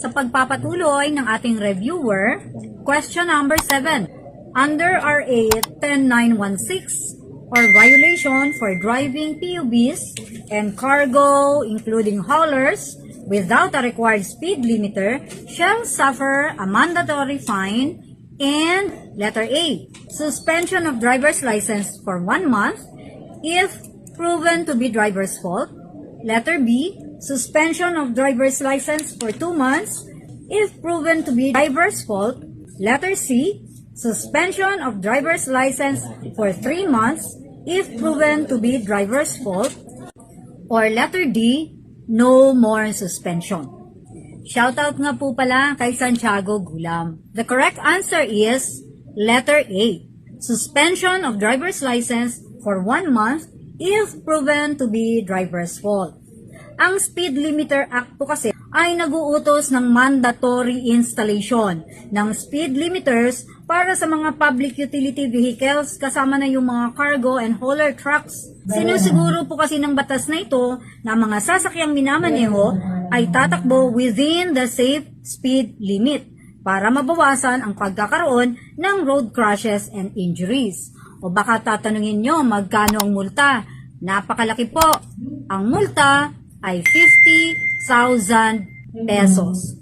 Sa pagpapatuloy ng ating reviewer, question number 7. Under RA 10916 or violation for driving PUBs and cargo including haulers without a required speed limiter shall suffer a mandatory fine and letter A, suspension of driver's license for one month if proven to be driver's fault. Letter B, suspension of driver's license for two months if proven to be driver's fault. Letter C, suspension of driver's license for three months if proven to be driver's fault. Or letter D, no more suspension. Shoutout nga po pala kay Santiago Gulam. The correct answer is letter A. Suspension of driver's license for one month if proven to be driver's fault. Ang Speed Limiter Act po kasi ay naguutos ng mandatory installation ng speed limiters para sa mga public utility vehicles kasama na yung mga cargo and hauler trucks. Sinusiguro po kasi ng batas na ito na mga sasakyang minamaneho ay tatakbo within the safe speed limit para mabawasan ang pagkakaroon ng road crashes and injuries. O baka tatanungin nyo magkano ang multa? Napakalaki po. Ang multa ay 50,000 pesos.